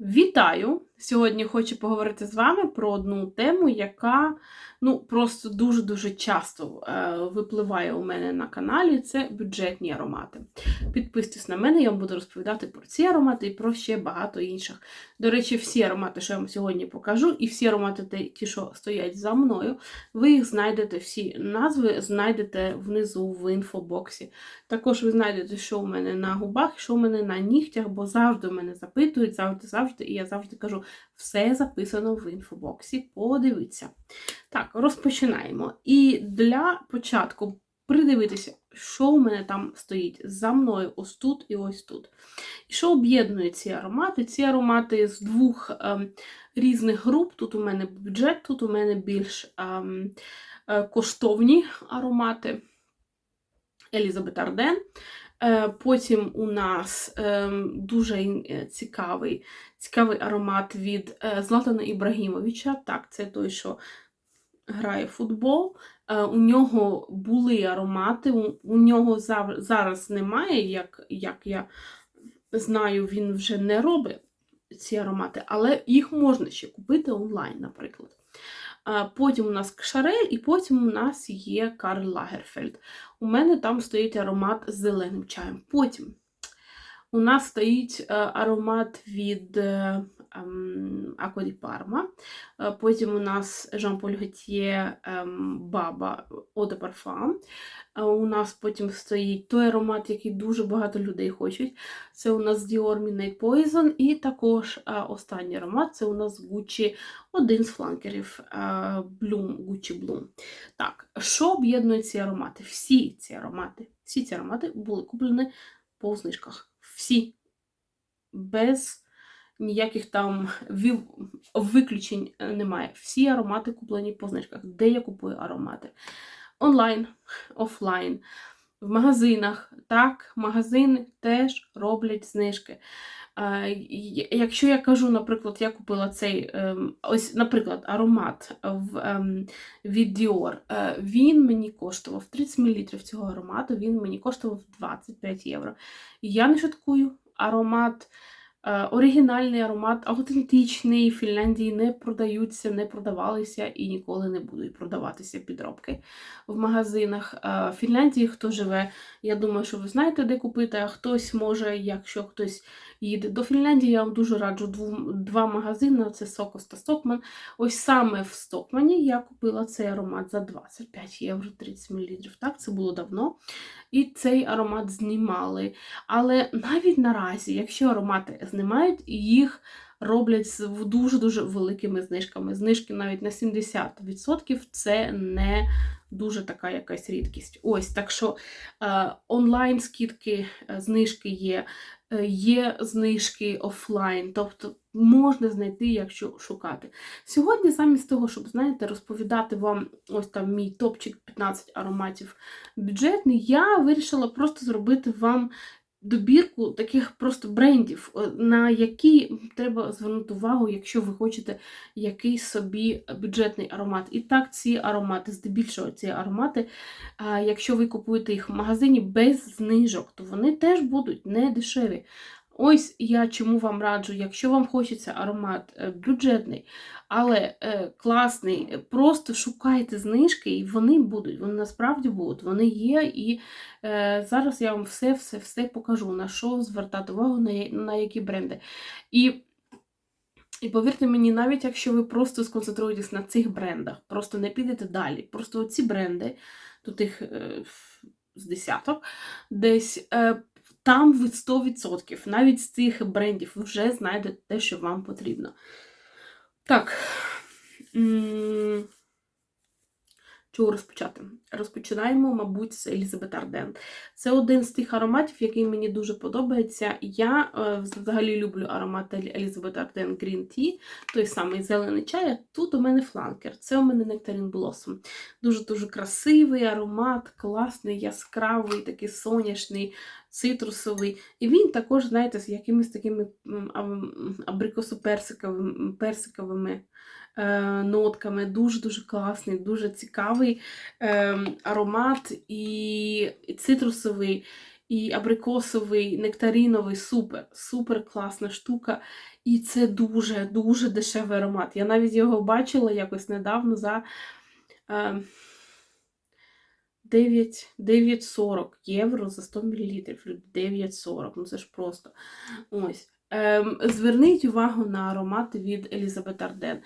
Вітаю! Сьогодні хочу поговорити з вами про одну тему, яка ну, просто дуже-дуже часто е, випливає у мене на каналі. Це бюджетні аромати. Підписуйтесь на мене, я вам буду розповідати про ці аромати і про ще багато інших. До речі, всі аромати, що я вам сьогодні покажу, і всі аромати, ті- що стоять за мною, ви їх знайдете, всі назви знайдете внизу в інфобоксі. Також ви знайдете, що у мене на губах, що у мене на нігтях, бо завжди мене запитують, завжди, завжди, і я завжди кажу, все записано в інфобоксі. Подивіться. Так, розпочинаємо. І для початку придивитися, що у мене там стоїть за мною ось тут і ось тут. І що об'єднує ці аромати? Ці аромати з двох ем, різних груп. Тут у мене бюджет, тут у мене більш ем, е, коштовні аромати. Елізабет Арден. Е, Потім у нас ем, дуже е, цікавий, цікавий аромат від е, Златана Ібрагімовича. Так, це той, що грає в футбол. У нього були аромати, у нього зараз немає, як, як я знаю, він вже не робить ці аромати, але їх можна ще купити онлайн, наприклад. Е, Потім у нас Кшарель, і потім у нас є Карл Лагерфельд. У мене там стоїть аромат з зеленим чаєм. Потім у нас стоїть е, аромат від ем, Аква ді Парма. Е, Потім у нас Jean-Paul Gaultier ем, Баба Eau de Parfum. У нас потім стоїть той аромат, який дуже багато людей хочуть. Це у нас Dior Midnight Poison. І також е, останній аромат це у нас Gucci, один з фланкерів Bloom, Gucci Bloom. Так, що об'єднує ці аромати? Всі ці аромати, всі ці аромати були куплені по знижках. Всі. Без ніяких там виключень е, немає. Всі аромати куплені по знижках. Де я купую аромати? Онлайн, офлайн, в магазинах. Так, магазини теж роблять знижки. Е, Якщо я кажу, наприклад, я купила цей ем, ось, наприклад, аромат в, ем, від Dior, е, він мені коштував 30 мл цього аромату, він мені коштував 25 євро. Я не шуткую, аромат, оригінальний аромат, автентичний, в Фінляндії не продаються, не продавалися і ніколи не будуть продаватися підробки в магазинах. Е, В Фінляндії хто живе, я думаю, що ви знаєте, де купити, а хтось може, якщо хтось їде до Фінляндії, я вам дуже раджу два магазини: це Сокос та Стокман. Ось саме в Стокмані я купила цей аромат за 25 євро 30 мл. Так, це було давно. І цей аромат знімали. Але навіть наразі, якщо аромати знімають, їх роблять з дуже-дуже великими знижками. Знижки навіть на 70% це не дуже така якась рідкість. Ось так що е, онлайн скидки, е, знижки є, е, є знижки офлайн, тобто можна знайти, якщо шукати. Сьогодні, замість того, щоб знаєте, розповідати вам ось там мій топчик 15 ароматів бюджетний, я вирішила просто зробити вам добірку таких просто брендів, е, на які треба звернути увагу, якщо ви хочете якийсь собі бюджетний аромат. І так, ці аромати, здебільшого ці аромати, якщо ви купуєте їх в магазині без знижок, то вони теж будуть не дешеві. Ось я чому вам раджу, якщо вам хочеться аромат е, бюджетний, але е, класний, е, просто шукайте знижки, і вони будуть, вони насправді будуть, вони є. І зараз я вам все-все-все покажу, на що звертати увагу, на, які бренди. І і повірте мені, навіть якщо ви просто сконцентруєтесь на цих брендах, просто не підете далі. Просто ці бренди, тут їх з десяток, десь там ви 100%, навіть з цих брендів вже знайдете те, що вам потрібно. Так. Чого розпочати? Розпочинаємо, мабуть, з Елізабет Арден. Це один з тих ароматів, який мені дуже подобається. Я е, взагалі люблю аромат Елізабет Арден Green Tea, той самий зелений чай. Тут у мене фланкер. Це у мене Nectarine Blossom. Дуже-дуже красивий аромат, класний, яскравий, такий соняшний, цитрусовий. І він також, знаєте, з якимись такими абрикосо-персиковими персиковими нотками. Дуже-дуже класний, дуже цікавий е, аромат і, цитрусовий. і абрикосовий, нектаріновий супер, супер класна штука. І це дуже-дуже дешевий аромат. Я навіть його бачила якось недавно за е, 9 9,40 євро за 100 мл. 9,40, ну це ж просто. Ось. Ем, Зверніть увагу на аромати від Елізабет Арден.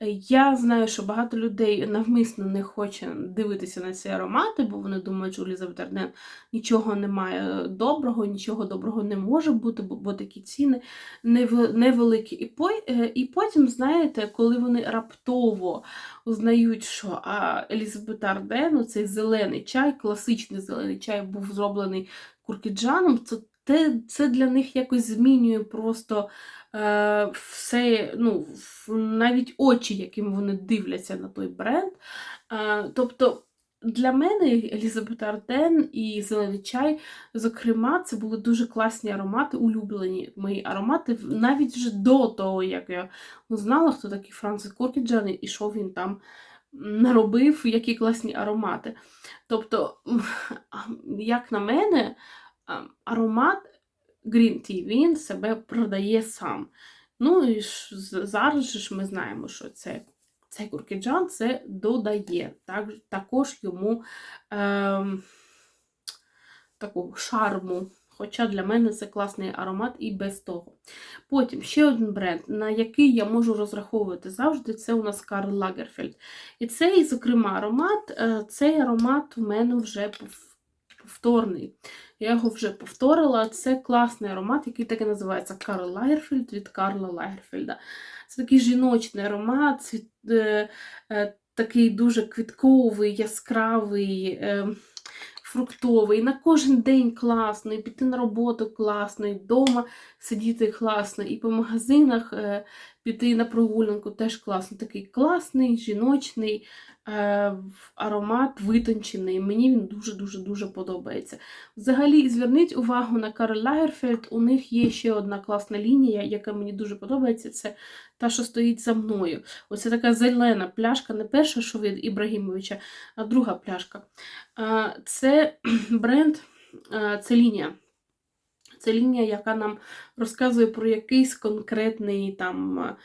Е, Я знаю, що багато людей навмисно не хоче дивитися на ці аромати, бо вони думають, що у Елізабет Арден нічого немає доброго, нічого доброго не може бути, бо, такі ціни невеликі. Е, і потім, знаєте, коли вони раптово узнають, що Елізабет Арден, цей зелений чай, класичний зелений чай, був зроблений куркіджаном, це те, це для них якось змінює просто е, все, ну, навіть очі, яким вони дивляться на той бренд. Е, тобто для мене Елізабет Арден і Зелений чай, зокрема, це були дуже класні аромати, улюблені мої аромати, навіть вже до того, як я узнала, хто такий Франсис Коркіджан і що він там наробив, які класні аромати. Тобто, як на мене, аромат Green Tea, він себе продає сам. Ну і ж, зараз ж ми знаємо, що це, цей куркіджан це додає. Так, також йому ем, такого шарму. Хоча для мене це класний аромат і без того. Потім ще один бренд, на який я можу розраховувати завжди, це у нас Карл Лагерфельд. І цей, зокрема, аромат, е, цей аромат у мене вже повторний. Я його вже повторила. Це класний аромат, який так і називається Карл Лагерфельд від Карла Лагерфельда. Це такий жіночний аромат, е, е, такий дуже квітковий, яскравий. Е, Фруктовий, на кожен день класно, і піти на роботу класно, і вдома сидіти класно, і по магазинах піти на прогулянку теж класно. Такий класний, жіночний аромат витончений. Мені він дуже-дуже-дуже подобається. Взагалі, зверніть увагу на Карл Лагерфельд. У них є ще одна класна лінія, яка мені дуже подобається. Це та, що стоїть за мною. Оце така зелена пляшка, не перша, що від Ібрагімовича, а друга пляшка. Е, Це бренд, е, це лінія. Це лінія, яка нам розказує про якийсь конкретний там е,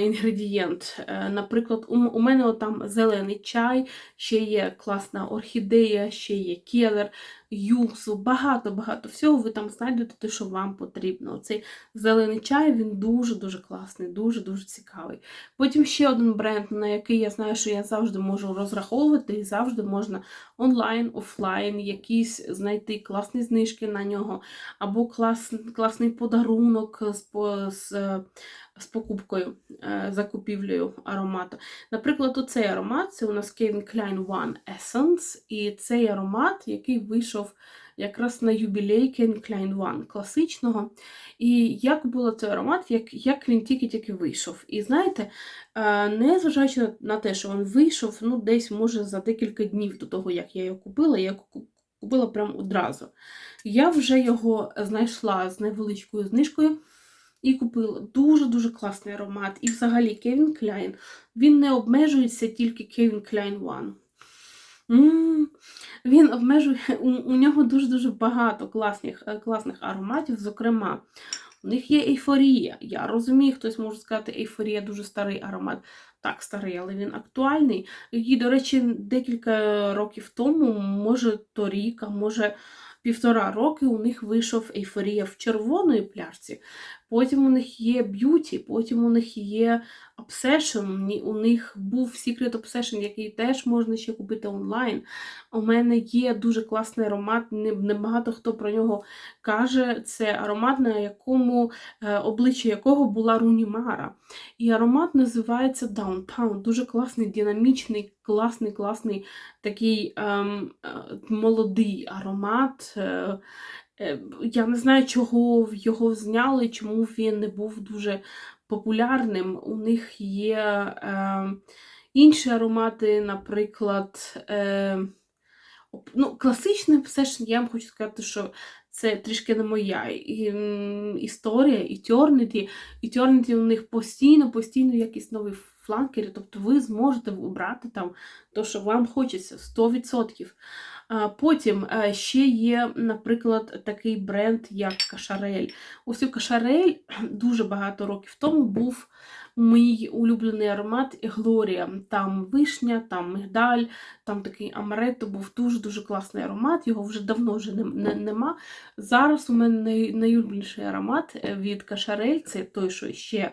інгредієнт. Е, Наприклад, у мене там зелений чай, ще є класна орхідея, ще є келер, юсу, багато-багато всього. Ви там знайдете те, що вам потрібно. Цей зелений чай він дуже-дуже класний, дуже-дуже цікавий. Потім ще один бренд, на який я знаю, що я завжди можу розраховувати, і завжди можна онлайн, офлайн, якісь знайти класні знижки на нього, або клас, класний подарунок з, з, з покупкою, е, закупівлею аромату. Наприклад, оцей аромат це у нас Calvin Klein One Essence, і цей аромат, який вийшов якраз на юбілей Calvin Klein One класичного. І як було цей аромат, як, як він тільки-тільки вийшов. І знаєте, е, незважаючи на- те, що він вийшов, ну, десь, може, за декілька днів до того, як я його купила, я ку- купила прямо одразу. Я вже його знайшла з невеличкою знижкою і купила. Дуже-дуже класний аромат. І взагалі Kevin Klein, він не обмежується тільки Kevin Klein One. Він обмежує, у, у нього дуже-дуже багато класних, е, класних ароматів, зокрема. У них є ейфорія. Я розумію, хтось може сказати, ейфорія дуже старий аромат. Так, старий, але він актуальний. І, до речі, декілька років тому, може торік, а може півтора роки, у них вийшов ейфорія в червоної пляшці. Потім у них є б'юті, потім у них є ні- у них був Secret Obsession, який теж можна ще купити онлайн. У мене є дуже класний аромат, не- небагато хто про нього каже. Це аромат, на якому е, обличчя якого була Руні Мара. І аромат називається Downtown. Дуже класний, динамічний, класний, класний такий ем, е, молодий аромат. Е, я не знаю, чого його зняли, чому він не був дуже популярним. У них є е, інші аромати, наприклад. Е, ну, класичний все ж я вам хочу сказати, що це трішки не моя і, історія, і Eternity. Eternity у них постійно, постійно якісь нові фланкери, тобто ви зможете обрати там то, що вам хочеться 100%. Потім е, ще є, наприклад, такий бренд, як Кашарель. Ось у Кашарель дуже багато років тому був мій улюблений аромат Глорія. Там вишня, там мигдаль, там такий амаретто був дуже-дуже класний аромат, його вже давно вже не, не, нема. Зараз у мене най, найулюбленіший аромат е, від Кашарель, це той, що ще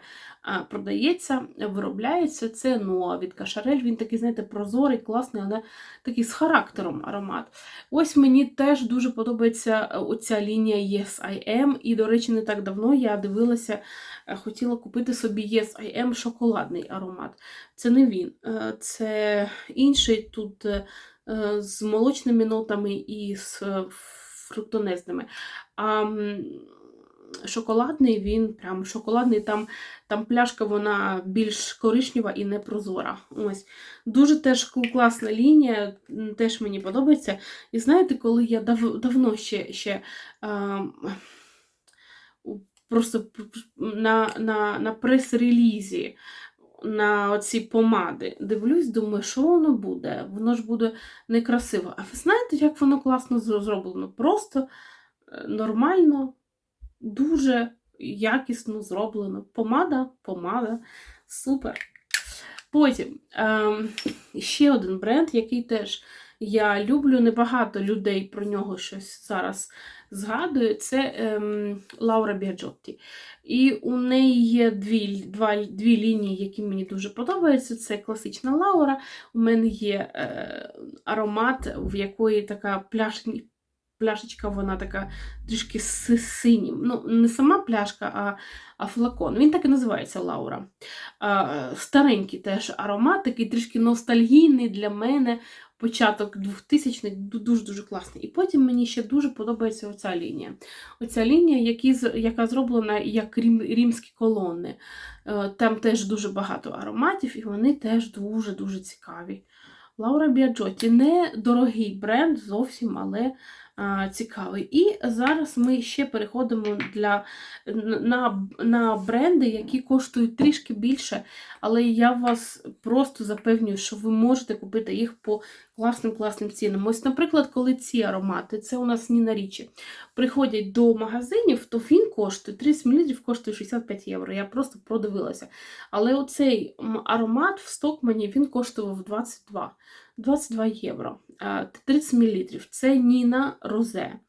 продається, виробляється. Це Ноа від Кашарель. Він такий, знаєте, прозорий, класний, але такий з характером аромат. Ось мені теж дуже подобається е, оця лінія Yes I Am. І, до речі, не так давно я дивилася, е, хотіла купити собі Yes I Am шоколадний аромат. Це не він, е, це інший тут з молочними нотами і з фруктонезними. А шоколадний він прям шоколадний, там там пляшка вона більш коричнева і непрозора. Ось. Дуже теж класна лінія, теж мені подобається. І знаєте, коли я дав, давно ще ще а, просто на на, на прес-релізі на оці помади дивлюсь, думаю, що воно буде? Воно ж буде некрасиво. А ви знаєте, як воно класно зроблено? Просто е, нормально дуже якісно зроблено. Помада, помада, супер. Потім е, ще один бренд, який теж я люблю, небагато людей про нього щось зараз згадує, це е, Лаура Біаджотті. І у неї є дві два, дві лінії, які мені дуже подобаються. Це класична Лаура. У мене є е, аромат, в якої така пляшня пляшечка, вона така трішки синім. Ну, не сама пляшка, а а флакон. Він так і називається Лаура. А, Старенький теж аромат, такий трішки ностальгійний для мене. Початок 2000-х дуже-дуже класний. І потім мені ще дуже подобається оця лінія. Оця лінія, яка зроблена як римські колони. Е, там теж дуже багато ароматів, і вони теж дуже-дуже цікаві. Лаура Біаджоті не дорогий бренд зовсім, але цікавий. І зараз ми ще переходимо для, на на бренди, які коштують трішки більше, але я вас просто запевнюю, що ви можете купити їх по класним класним цінам. Ось, наприклад, коли ці аромати, це у нас Ніна Річі, приходять до магазинів, то він коштує 30 мл коштує 65 євро. Я просто продивилася. Але оцей аромат в Стокмані він коштував 22 22 євро. 30 мл. Це Ніна Розе.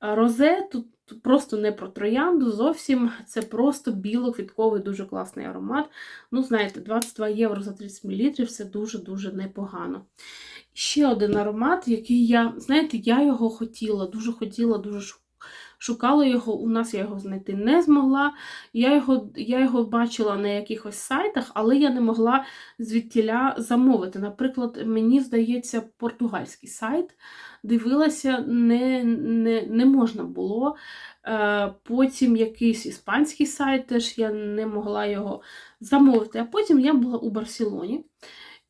Розе тут просто не про троянду, зовсім це просто біло-квітковий, дуже класний аромат. Ну, знаєте, 22 євро за 30 мл це дуже-дуже непогано. Ще один аромат, який я, знаєте, я його хотіла, дуже хотіла, дуже шукала його, у нас я його знайти не змогла. Я його я його бачила на якихось сайтах, але я не могла звідтіля замовити. Наприклад, мені здається, португальський сайт дивилася, не не, не можна було. Е, потім якийсь іспанський сайт теж я не могла його замовити. А потім я була у Барселоні.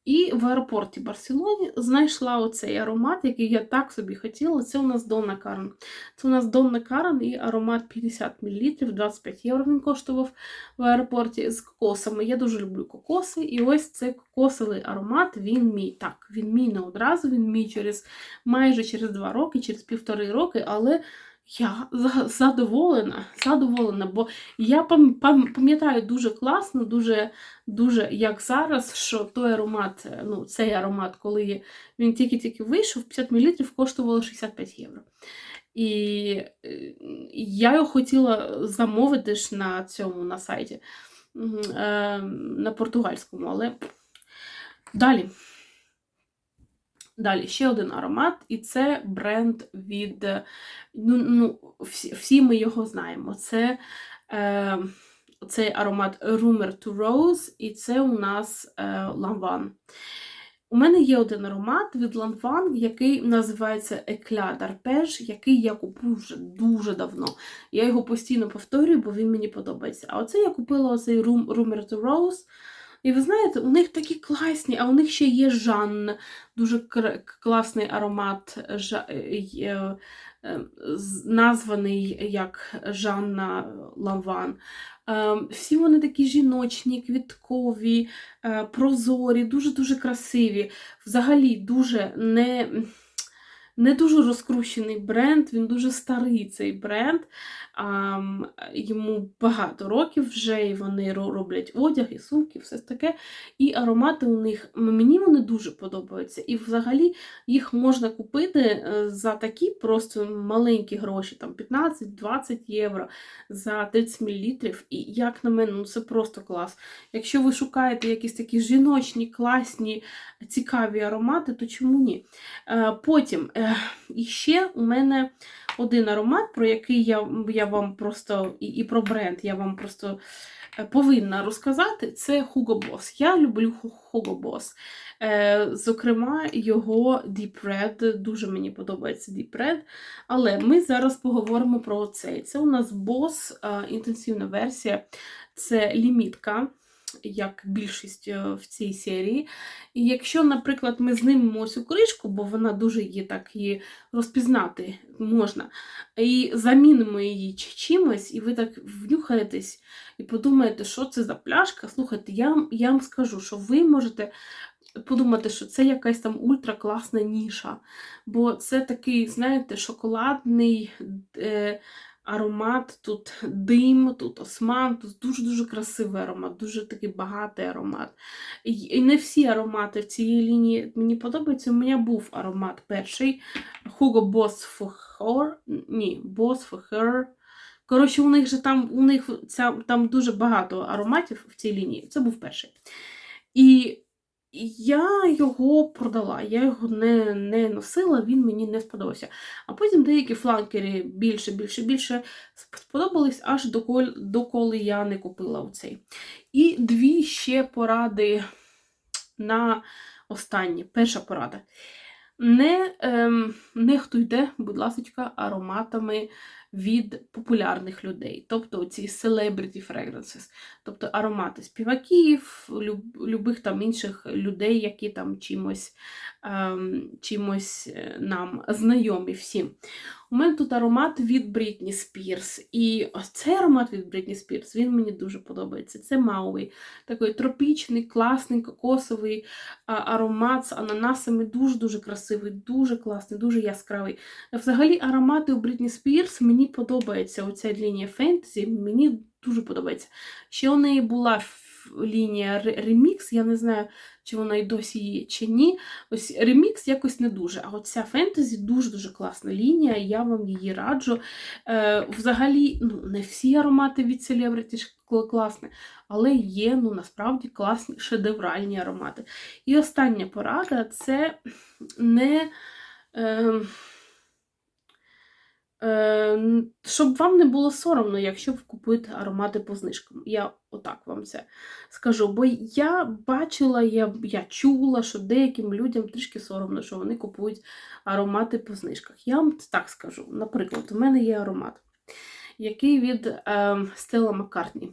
І в аеропорті Барселоні знайшла оцей аромат, який я так собі хотіла. Це у нас Донна Карен. Це у нас Донна Карен і аромат 50 мл, 25 євро він коштував в аеропорті з кокосами. Я дуже люблю кокоси. І ось цей кокосовий аромат, він мій. Так, він мій не одразу, він мій через майже через 2 роки, через півтори роки, але. Я задоволена, задоволена, бо я пам'ятаю дуже класно, дуже, дуже як зараз, що той аромат, ну, цей аромат, коли він тільки-тільки вийшов, 50 мл коштувало 65 євро. І я його хотіла замовити ж на цьому на сайті, е, на португальському, але далі. Далі ще один аромат, і це бренд від. ну, ну Всі всі ми його знаємо. Це е, цей аромат Rumor to Rose, і це у нас е, Lanvin. У мене є один аромат від Lanvin, який називається Eclat d'Arpège, який я купую вже дуже давно. Я його постійно повторюю, бо він мені подобається. А оце я купила оцей Rumor to Rose. І ви знаєте, у них такі класні, а у них ще є Жан, дуже класний аромат, е, е, е, названий як Жанна Лаван. Всі вони такі жіночні, квіткові, прозорі, дуже-дуже красиві. Взагалі дуже не не дуже розкручений бренд, він дуже старий цей бренд. Йому багато років вже, і вони роблять одяг і сумки, все таке. І аромати у них мені вони дуже подобаються. І взагалі їх можна купити е, за такі просто маленькі гроші, там 15-20 євро за 30 мл. І як на мене, ну це просто клас. Якщо ви шукаєте якісь такі жіночні, класні, цікаві аромати, то чому ні? Е, Потім іще у мене один аромат, про який я, я вам просто і, і про бренд я вам просто е, повинна розказати, це Hugo Boss. Я люблю Hugo Boss. Е, Зокрема, його Deep Red, дуже мені подобається Deep Red. Але ми зараз поговоримо про цей. Це у нас Boss, е, інтенсивна версія, це лімітка. Як більшість е, в цій серії. І якщо, наприклад, ми знімемо цю кришку, бо вона дуже є так її розпізнати можна, і замінимо її чимось, і ви так внюхаєтесь і подумаєте, що це за пляшка. Слухайте, я, я вам скажу, що ви можете подумати, що це якась там ультракласна ніша. Бо це такий, знаєте, шоколадний е, аромат, тут дим, тут осман, тут дуже-дуже красивий аромат, дуже такий багатий аромат. І, не всі аромати в цій лінії мені подобаються. У мене був аромат перший Hugo Boss for Her. Ні, Boss for Her. Коротше, у них же там у них ця, там дуже багато ароматів в цій лінії. Це був перший. І я його продала, я його не, не носила, він мені не сподобався. А потім деякі фланкери більше, більше, більше сподобались, аж доколи, доколи я не купила оцей. І дві ще поради на останнє. Перша порада. Не ем, нехтуйте, будь ласка, ароматами від популярних людей, тобто ці celebrity fragrances, тобто аромати співаків, любих там інших людей, які там чимось, ем, чимось е, нам знайомі всім. У мене тут аромат від Брітні Спірс. І ось цей аромат від Брітні Спірс, він мені дуже подобається. Це Мауї. Такий тропічний, класний, кокосовий аромат з ананасами. Дуже-дуже красивий, дуже класний, дуже яскравий. Взагалі, аромати у Брітні Спірс мені подобається. Оця лінія фентезі, мені дуже подобається. Ще у неї була лінія ремікс, я не знаю, чи вона і досі є, чи ні. Ось ремікс якось не дуже. А от ця фентезі дуже-дуже класна лінія, я вам її раджу. Е, взагалі, ну, не всі аромати від Celebrity класні, але є ну, насправді класні шедевральні аромати. І остання порада це не. Е, щоб вам не було соромно, якщо ви купуєте аромати по знижкам. Я отак вам це скажу. Бо я бачила, я, я чула, що деяким людям трішки соромно, що вони купують аромати по знижках. Я вам так скажу. Наприклад, у мене є аромат, який від е, Stella McCartney.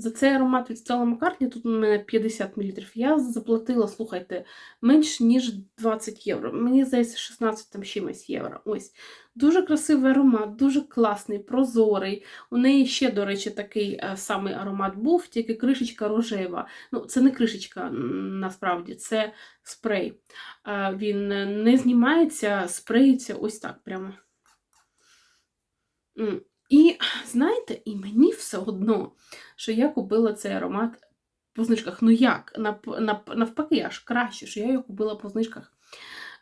За цей аромат від Stella McCartney, тут у мене 50 мл. Я заплатила, слухайте, менш ніж 20 євро. Мені здається, 16 там чимось євро. Ось. Дуже красивий аромат, дуже класний, прозорий. У неї ще, до речі, такий е, самий аромат був, тільки кришечка рожева. Ну, це не кришечка насправді, це спрей. Е, він не знімається, спреється ось так прямо. І знаєте, і мені все одно, що я купила цей аромат по знижках. Ну як? Навпаки, аж краще, що я його купила по знижках.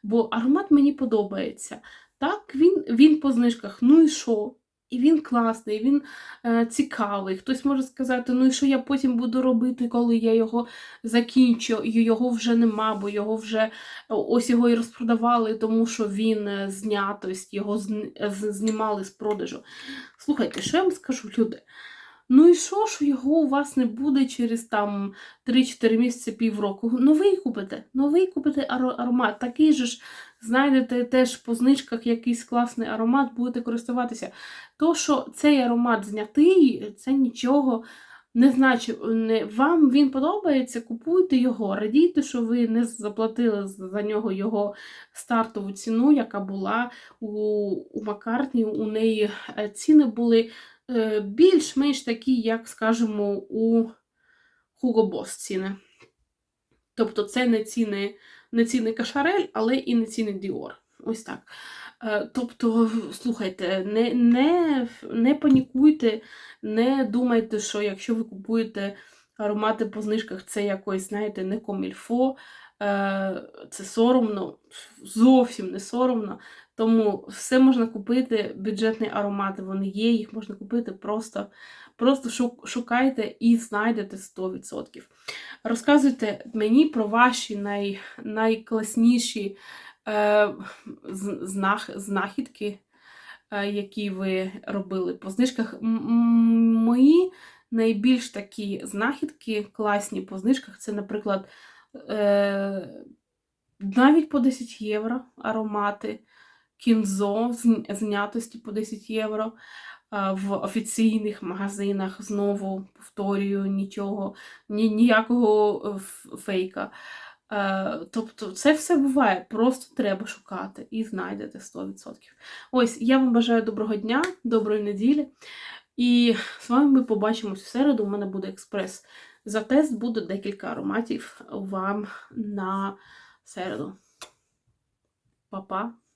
Бо аромат мені подобається. Так, він, він по знижках, ну і що? І він класний, він е, цікавий. Хтось може сказати, ну і що я потім буду робити, коли я його закінчу, і його вже нема, бо його вже ось його і розпродавали, тому що він е, знято, ось його з- знімали з продажу. Слухайте, що я вам скажу, люди? Ну і що, що його у вас не буде через там 3-4 місяці, півроку? Новий купите, новий купите аромат. Такий же ж знайдете теж по знижках якийсь класний аромат, будете користуватися. То, що цей аромат знятий, це нічого не значить. Не, вам він подобається, купуйте його, радійте, що ви не заплатили за нього його стартову ціну, яка була у, у Маккартні. У неї е, ціни були більш-менш такі, як, скажімо, у Hugo Boss ціни. Тобто це не ціни, не ціни Кашарель, але і не ціни Dior. Ось так. Е, Тобто, слухайте, не, не, не панікуйте, не думайте, що якщо ви купуєте аромати по знижках, це якось, знаєте, не комільфо, е, це соромно, зовсім не соромно. Тому все можна купити, бюджетні аромати, вони є, їх можна купити просто, просто шукайте і знайдете 100%. Розказуйте мені про ваші най, найкласніші е, знах, знахідки, е, які ви робили по знижках. Мої найбільш такі знахідки, класні по знижках, це, наприклад, е, навіть по 10 євро аромати, кінзо знятості по 10 євро. В офіційних магазинах знову повторюю, нічого, ні, ніякого е, фейка. Е, Тобто це все буває, просто треба шукати і знайдете 100%. Ось, я вам бажаю доброго дня, доброї неділі. І з вами ми побачимось в середу. У мене буде експрес. За тест буде декілька ароматів вам на середу. Па-па!